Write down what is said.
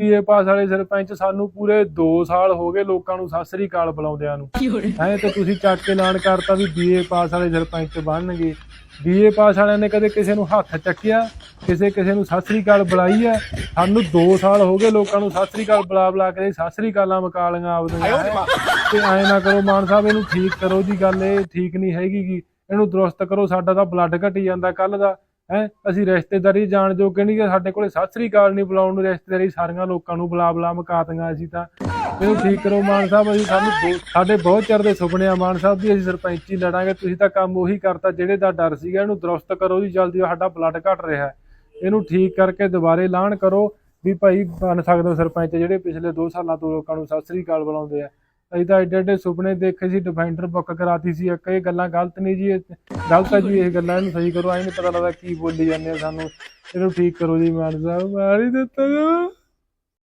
BA ਪਾਸ ਵਾਲੇ ਸਰਪੰਚ ਸਾਨੂੰ ਪੂਰੇ 2 ਸਾਲ ਹੋ ਗਏ ਲੋਕਾਂ ਨੂੰ ਸਤਿ ਸ੍ਰੀ ਅਕਾਲ ਬੁਲਾਉਂਦਿਆਂ ਨੂੰ। ਹੈ ਤੇ ਤੁਸੀਂ ਚੱਕ ਕੇ ਐਲਾਨ ਕਰਤਾ ਵੀ ਬੀਏ ਪਾਸ ਵਾਲੇ ਸਰਪੰਚ ਬਣਨਗੇ। ਬੀਏ ਪਾਸ ਵਾਲਿਆਂ ਨੇ ਕਦੇ ਕਿਸੇ ਨੂੰ ਹੱਥ ਚੱਕਿਆ ਕਿਸੇ ਕਿਸੇ ਨੂੰ ਸਤਿ ਸ੍ਰੀ ਅਕਾਲ ਬੁਲਾਈ ਆ। ਸਾਨੂੰ 2 ਸਾਲ ਹੋ ਗਏ ਲੋਕਾਂ ਨੂੰ ਸਤਿ ਸ੍ਰੀ ਅਕਾਲ ਬੁਲਾ ਬੁਲਾ ਕੇ ਸਤਿ ਸ੍ਰੀ ਅਕਾਲਾਂ ਮਕਾ ਲੀਆਂ ਆਪਦੀਆਂ। ਹੈਂ। ਤੇ ਐ ਨਾ ਕਰੋ ਮਾਨ ਸਾਹਿਬ ਇਹਨੂੰ ਠੀਕ ਕਰੋ ਜੀ ਗੱਲ ਇਹ ਠੀਕ ਨਹੀਂ ਹੈਗੀ ਗੀ। ਇਹਨੂੰ ਦਰੁਸਤ ਕਰੋ ਸਾਡਾ ਤਾਂ ਬਲੱਡ ਘਟੀ ਜਾਂਦਾ ਕੱਲ ਦਾ। ਹੈ? ਅਸੀਂ ਰਿਸ਼ਤੇਦਾਰੀ ਜਾਣ ਜੋ ਕਿ ਸਾਡੇ ਕੋਲੇ ਸਤਿ ਸ੍ਰੀ ਅਕਾਲ ਨਹੀਂ ਬੁਲਾਉਣ ਨੂੰ, ਰਿਸ਼ਤੇਦਾਰੀ ਸਾਰੀਆਂ ਲੋਕਾਂ ਨੂੰ ਬੁਲਾ ਬੁਲਾ ਮਕਾਤੀਆਂ ਅਸੀਂ ਤਾਂ। ਇਹਨੂੰ ਠੀਕ ਕਰੋ ਮਾਨ ਸਾਹਿਬ, ਅਸੀਂ ਸਾਨੂੰ ਬਹੁਤ- ਸਾਡੇ ਬਹੁਤ ਚਿਰ ਦੇ ਸੁਪਨੇ ਆ ਮਾਨ ਸਾਹਿਬ ਵੀ ਅਸੀਂ ਸਰਪੰਚੀ ਲੜਾਂਗੇ, ਤੁਸੀਂ ਤਾਂ ਕੰਮ ਉਹੀ ਕਰਤਾ, ਜਿਹੜੇ ਦਾ ਡਰ ਸੀਗਾ ਇਹਨੂੰ ਦਰੁਸਤ ਕਰੋ ਜੀ, ਜਲਦੀ ਸਾਡਾ ਬਲੱਡ ਘਟ ਰਿਹਾ ਇਹਨੂੰ ਠੀਕ ਕਰਕੇ ਦੁਬਾਰੇ ਲਾਣ ਕਰੋ ਵੀ ਭਾਈ ਬਣ ਸਕਦੇ ਹੋ ਸਰਪੰਚ ਜਿਹੜੇ ਪਿਛਲੇ 2 ਸਾਲਾਂ ਤੋਂ ਲੋਕਾਂ ਨੂੰ ਸਤਿ ਸ੍ਰੀ ਅਕਾਲ ਬੁਲਾਉਂਦੇ ਆ। ਅਸੀਂ ਤਾਂ ਐਡੇ ਐਡੇ ਸੁਪਨੇ ਦੇਖੇ ਸੀ ਡਿਫੈਂਡਰ ਬੁੱਕ ਕਰਾਤੀ ਸੀ ਇੱਕ, ਇਹ ਗੱਲਾਂ ਗਲਤ ਨਹੀਂ ਜੀ, ਇਹ ਗਲਤ ਹੈ ਜੀ, ਇਹ ਗੱਲਾਂ ਇਹਨੂੰ ਸਹੀ ਕਰੋ, ਐ ਨਹੀਂ ਪਤਾ ਲੱਗਦਾ ਕੀ ਬੋਲੀ ਜਾਂਦੇ ਆ ਸਾਨੂੰ। ਇਹਨੂੰ ਠੀਕ ਕਰੋ ਜੀ, ਮਾਨ ਸਾਹਿਬ, ਮਾਰ ਹੀ ਦਿੱਤਾ ਜੀ।